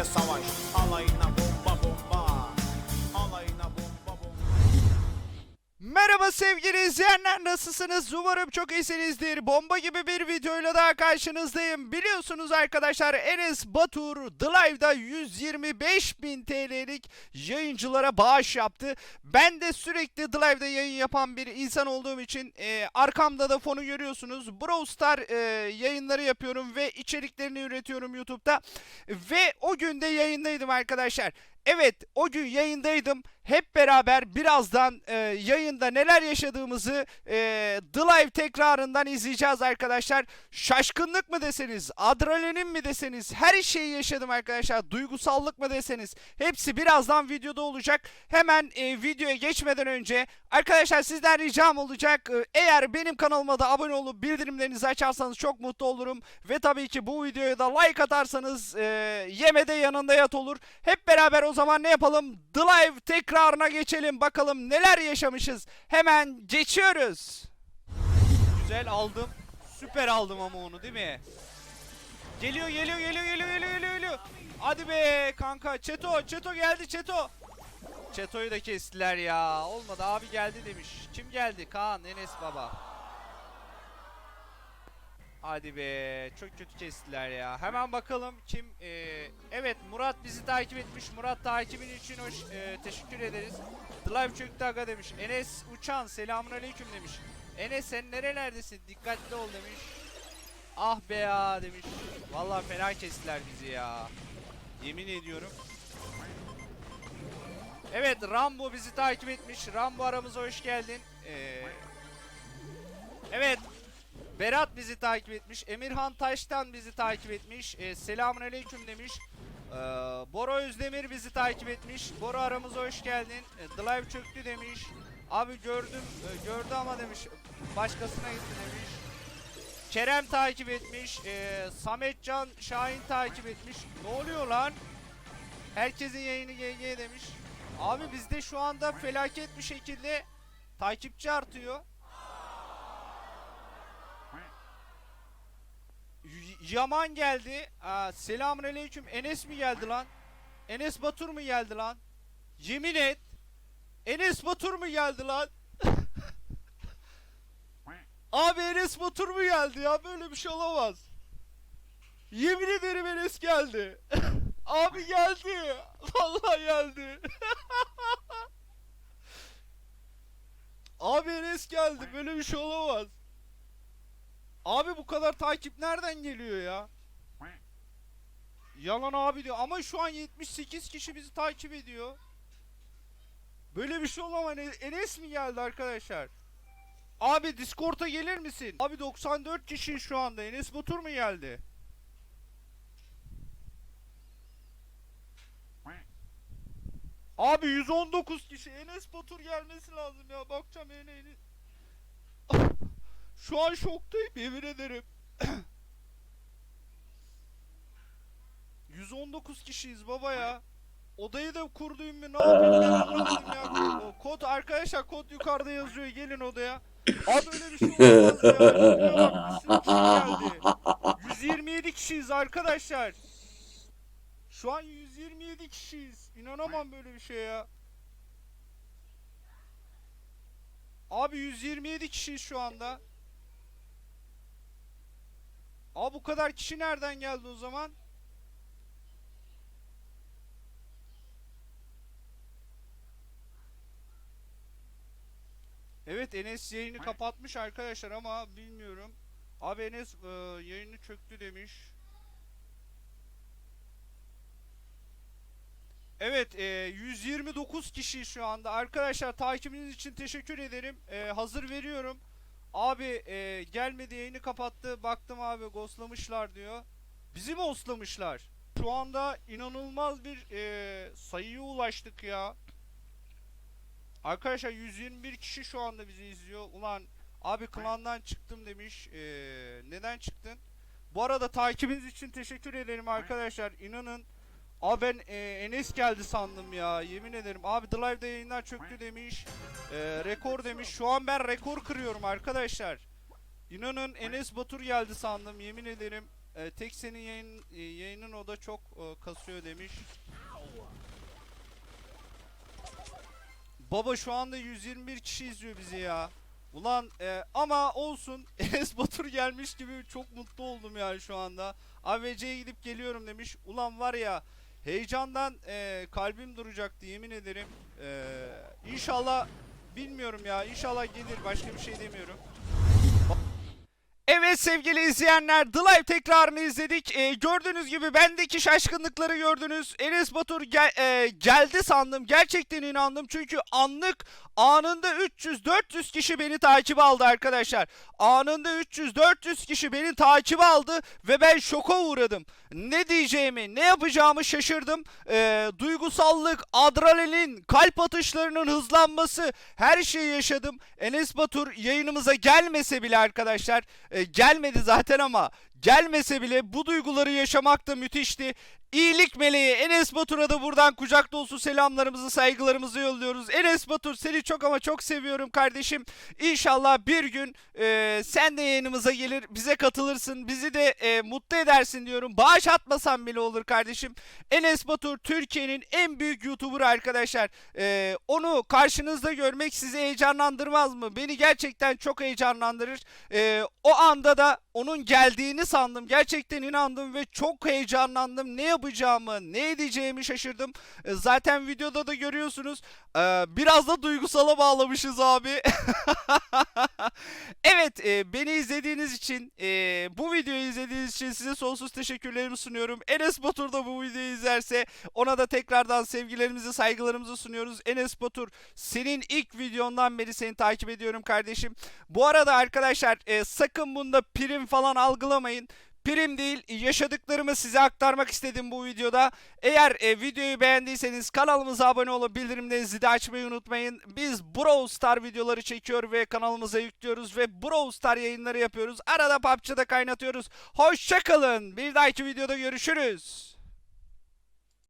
savaş. Sevgili izleyenler nasılsınız? Umarım çok iyisinizdir. Bomba gibi bir videoyla daha karşınızdayım. Biliyorsunuz arkadaşlar Enes Batur The Live'da 125 bin TL'lik yayıncılara bağış yaptı. Ben de sürekli The Live'da yayın yapan bir insan olduğum için e, arkamda da fonu görüyorsunuz. Brawl Star e, yayınları yapıyorum ve içeriklerini üretiyorum YouTube'da. Ve o gün de yayındaydım arkadaşlar. Evet o gün yayındaydım. Hep beraber birazdan e, yayında neler yaşadığımızı e, The Live tekrarından izleyeceğiz arkadaşlar. Şaşkınlık mı deseniz, adrenalin mi deseniz her şeyi yaşadım arkadaşlar. Duygusallık mı deseniz hepsi birazdan videoda olacak. Hemen e, videoya geçmeden önce arkadaşlar sizden ricam olacak. E, eğer benim kanalıma da abone olup bildirimlerinizi açarsanız çok mutlu olurum. Ve tabii ki bu videoya da like atarsanız e, yemede yanında yat olur. Hep beraber o zaman ne yapalım? The Live tekrarına geçelim. Bakalım neler yaşamışız. Hemen geçiyoruz. Güzel aldım. Süper aldım ama onu değil mi? Geliyor geliyor geliyor geliyor geliyor geliyor geliyor. Hadi be kanka. Çeto Çeto geldi Çeto. Çeto'yu da kestiler ya. Olmadı abi geldi demiş. Kim geldi? Kaan Enes baba. Hadi be çok kötü kestiler ya. Hemen bakalım kim ee, evet Murat bizi takip etmiş. Murat takibin için hoş ee, teşekkür ederiz. The Live çöktü aga demiş. Enes Uçan selamun aleyküm demiş. Enes sen nerelerdesin? Dikkatli ol demiş. Ah be ya demiş. Vallahi fena kestiler bizi ya. Yemin ediyorum. Evet Rambo bizi takip etmiş. Rambo aramıza hoş geldin. Ee, evet Berat bizi takip etmiş. Emirhan Taş'tan bizi takip etmiş. Ee, selamun aleyküm demiş. Ee, Bora Özdemir bizi takip etmiş. Bora aramıza hoş geldin. Ee, The Live çöktü demiş. Abi gördüm, e, gördü ama demiş. Başkasına gitti demiş. Kerem takip etmiş. Ee, Sametcan Şahin takip etmiş. Ne oluyor lan? Herkesin yayını GG demiş. Abi bizde şu anda felaket bir şekilde takipçi artıyor. Yaman geldi. Aa, selamun aleyküm. Enes mi geldi lan? Enes Batur mu geldi lan? Yemin et. Enes Batur mu geldi lan? Abi Enes Batur mu geldi ya? Böyle bir şey olamaz. Yemin ederim Enes geldi. Abi geldi. Vallahi geldi. Abi Enes geldi. Böyle bir şey olamaz. Abi bu kadar takip nereden geliyor ya? Yalan abi diyor ama şu an 78 kişi bizi takip ediyor. Böyle bir şey olamaz. E- Enes mi geldi arkadaşlar? Abi Discord'a gelir misin? Abi 94 kişi şu anda. Enes Batur mu geldi? Abi 119 kişi. Enes Batur gelmesi lazım ya. Bakacağım Enes. Şu an şoktayım yemin ederim. 119 kişiyiz baba ya. Odayı da kurduyum mu ne yapayım ya. Kod arkadaşlar kod yukarıda yazıyor gelin odaya. Abi öyle bir şey olmaz ya. Şuraya bak, bir sürü kişi geldi. 127 kişiyiz arkadaşlar. Şu an 127 kişiyiz. İnanamam böyle bir şey ya. Abi 127 kişiyiz şu anda. Aa bu kadar kişi nereden geldi o zaman? Evet Enes yayını kapatmış arkadaşlar ama bilmiyorum. Abi Enes e, yayını çöktü demiş. Evet e, 129 kişi şu anda. Arkadaşlar takibiniz için teşekkür ederim. E, hazır veriyorum. Abi e, gelmedi yayını kapattı. Baktım abi ghostlamışlar diyor. Bizi mi ghostlamışlar? Şu anda inanılmaz bir e, sayıya ulaştık ya. Arkadaşlar 121 kişi şu anda bizi izliyor. Ulan abi klandan çıktım demiş. E, neden çıktın? Bu arada takibiniz için teşekkür ederim arkadaşlar. İnanın Abi ben e, Enes geldi sandım ya. Yemin ederim. Abi The Live'da yayınlar çöktü demiş. E, rekor demiş. Şu an ben rekor kırıyorum arkadaşlar. İnanın Enes Batur geldi sandım. Yemin ederim. E, tek senin yayın, e, yayının o da çok e, kasıyor demiş. Baba şu anda 121 kişi izliyor bizi ya. Ulan e, ama olsun Enes Batur gelmiş gibi çok mutlu oldum yani şu anda. AVC'ye gidip geliyorum demiş. Ulan var ya heyecandan e, kalbim duracaktı yemin ederim. E, inşallah bilmiyorum ya inşallah gelir başka bir şey demiyorum. Evet sevgili izleyenler The Live tekrarını izledik. Ee, gördüğünüz gibi bendeki şaşkınlıkları gördünüz. Enes Batur gel- e, geldi sandım. Gerçekten inandım. Çünkü anlık anında 300-400 kişi beni takip aldı arkadaşlar. Anında 300-400 kişi beni takip aldı ve ben şoka uğradım. Ne diyeceğimi, ne yapacağımı şaşırdım. Ee, duygusallık, adrenalin, kalp atışlarının hızlanması her şeyi yaşadım. Enes Batur yayınımıza gelmese bile arkadaşlar e, gelmedi zaten ama gelmese bile bu duyguları yaşamak da müthişti. İyilik meleği Enes Batur'a da buradan kucak dolusu selamlarımızı, saygılarımızı yolluyoruz. Enes Batur seni çok ama çok seviyorum kardeşim. İnşallah bir gün e, sen de yayınımıza gelir, bize katılırsın, bizi de e, mutlu edersin diyorum. Bağış atmasan bile olur kardeşim. Enes Batur Türkiye'nin en büyük YouTuber arkadaşlar. E, onu karşınızda görmek sizi heyecanlandırmaz mı? Beni gerçekten çok heyecanlandırır. E, o anda da onun geldiğini sandım. Gerçekten inandım ve çok heyecanlandım. Ne yapacağımı, ne edeceğimi şaşırdım. E, zaten videoda da görüyorsunuz. E, biraz da duygusala bağlamışız abi. evet, e, beni izlediğiniz için, bu videoyu izlediğiniz için size sonsuz teşekkürlerimi sunuyorum. Enes Batur da bu videoyu izlerse ona da tekrardan sevgilerimizi, saygılarımızı sunuyoruz. Enes Batur, senin ilk videondan beri seni takip ediyorum kardeşim. Bu arada arkadaşlar sakın bunda prim falan algılamayın. Prim değil, yaşadıklarımı size aktarmak istedim bu videoda. Eğer e, videoyu beğendiyseniz kanalımıza abone olup bildirimlerinizi de açmayı unutmayın. Biz Brawl Star videoları çekiyor ve kanalımıza yüklüyoruz ve Brawl Star yayınları yapıyoruz. Arada PUBG'da kaynatıyoruz. Hoşçakalın. Bir dahaki videoda görüşürüz.